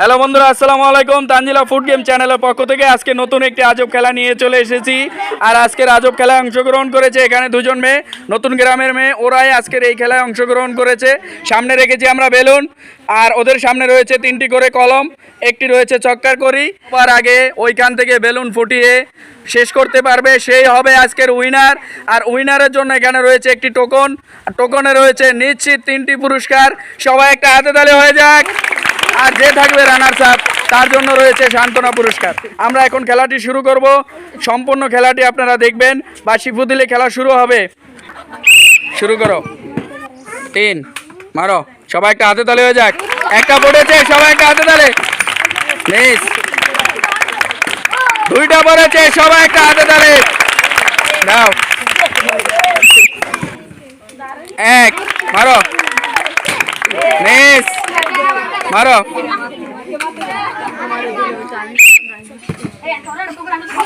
Hello বন্ধুরা, আসসালামু আলাইকুম। তানজিলা ফুড গেম চ্যানেলের পক্ষ থেকে আজকে নতুন একটি আজব খেলা নিয়ে চলে এসেছি। আর আজকের আজব খেলায় অংশগ্রহণ করেছে এখানে দুজন মেয়ে, নতুন গ্রামের মেয়ে। ওরাই আজকের এই খেলায় অংশগ্রহণ করেছে। সামনে রেখেছি আমরা বেলুন, আর ওদের সামনে রয়েছে তিনটি করে কলম, একটি রয়েছে চক্কার করি। তার আগে ওইখান থেকে বেলুন ফুটিয়ে শেষ করতে পারবে, সেই হবে আজকের উইনার। আর উইনারের জন্য এখানে রয়েছে একটি টোকন টোকনে রয়েছে নিশ্চিত তিনটি পুরস্কার। সবাই একটা হাতে তালে হয়ে যাক। আর যে থাকবে রানার সাপ তার জন্য রয়েছে সান্ত্বনা পুরস্কার। আমরা এখন খেলাটি শুরু করব। সম্পূর্ণ খেলাটি আপনারা দেখবেন। বাসি ফুদিলে খেলা শুরু হবে। শুরু করো। তিন, মারো। সবাই একটা হাতে তালে হয়ে যাক। একটা পড়েছে, সবাই একটা হাতে তালে। মিস দুইটা পড়েছে, সবাই একটা হাতে তালে। দাও। এক, মারো মিস মারো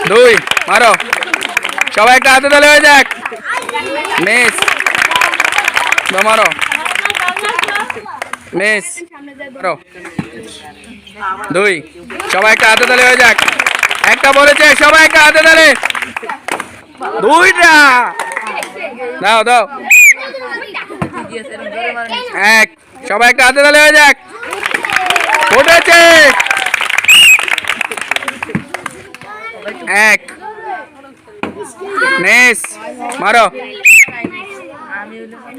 দুই, মারো। সবাই একটা হাতে তালে হয়ে যাক। মিস। মারো। মিস। মারো। দুই, সবাই একটা হাতে তালে হয়ে যাক। একটা বলেছে, সবাই একটা হাতে তালে। দুইটা। দাও দাও। এক, সবাই একটা হাতে তালে হয়ে যাক। উঠেছে এক। মিস মারো।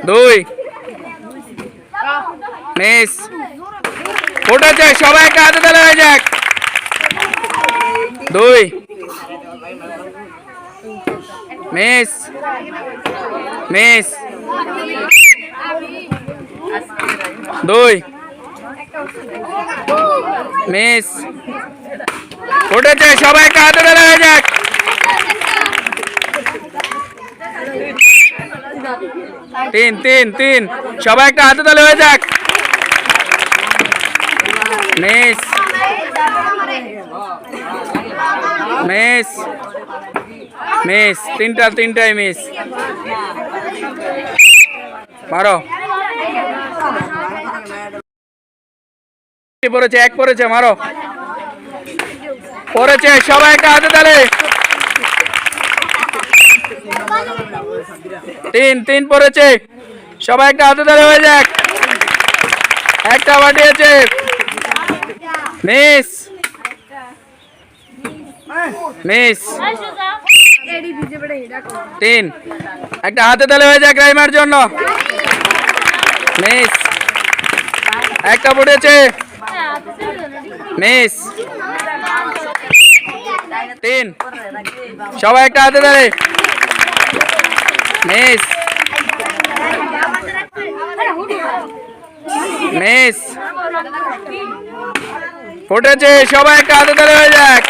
দুই। মিস উঠেছে সবাই একটা হাতে তালে হয়ে যাক। দুই। মিস মিস দুই। মিস উঠেছে সবাই তালে হয়ে যাক। তিন তিন তিন সবাই একটা হাতে তালে হয়ে যাক। মিস মিস মিস, তিনটা, তিনটাই মিস। মারো। পড়েছে, এক পড়েছে, মারো। পড়েছে, সবাই একটা হাতে তালে। তিন তিন পড়েছে, সবাই একটা হাতে তালে হয়ে যাক। একটা বাটিয়েছে। মিস। মিস। তিন। একটা হাতে তালে হয়ে যাক রাইমার জন্য। মিস। একটা পড়েছে। মিস। তিন। সবাই একটা হাতে তালে মিস। মিস। ফুটেছে, সবাই একটা হাতে তালে হয়ে যাক।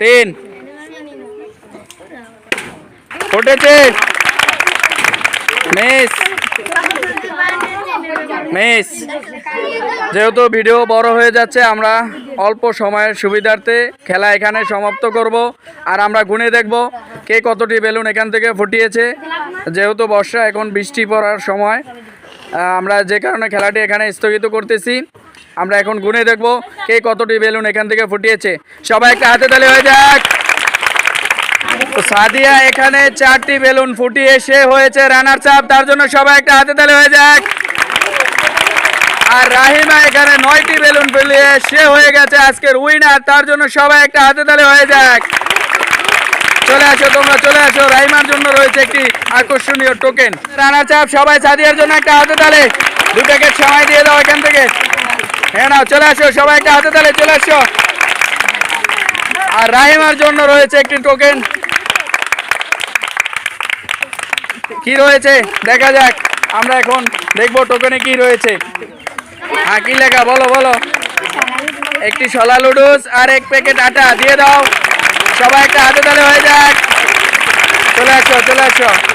তিন। ফুটেছে। মিস। মিস, যেহেতু ভিডিও বড় হয়ে যাচ্ছে, আমরা অল্প সময়ের সুবিধার্থে খেলা এখানে সমাপ্ত করব। আর আমরা গুনে দেখব কে কতটি বেলুন এখান থেকে ফুটিয়েছে। যেহেতু বর্ষা, এখন বৃষ্টি পড়ার সময়। আমরা যে কারণে খেলাটি এখানে স্থগিত করতেছি, আমরা এখন গুনে দেখব কে কতটি বেলুন এখান থেকে ফুটিয়েছে। সবাই একটা হাতে তালে হয়ে যাক। সাদিয়া এখানে চারটি বেলুন ফুটিয়ে সে হয়েছে রানার চাপ তার জন্য সবাই একটা হাতে তালে হয়ে যাক। আর রাহিমা এখানে নয়টি বেলুন ফেলিয়ে সে হয়ে গেছে আজকের উইনার তার জন্য সবাই একটা হাতে তালে হয়ে যাক। চলে আসো তোমরা, চলে আসো। রাহিমার জন্য রয়েছে একটি আকর্ষণীয় টোকেন রানা চাপ সবাই সাদিয়ার জন্য একটা হাতে তালে। দু প্যাকেট সময় দিয়ে দাও এখান থেকে। হ্যাঁ নাও, চলে আসো, সবাই একটা হাতে তালে, চলে আসো। আর রাহিমার জন্য রয়েছে একটি টোকেন কি রয়েছে? দেখা যাক। আমরা এখন দেখব টোকেনে কি রয়েছে। হ্যাঁ কি লেখা, বলো বলো। একটি সলা লুডুস আর এক প্যাকেট আটা, দিয়ে দাও। সবাই একটা হাতে তালে হয়ে যাক। চলে আসো চলে আসো।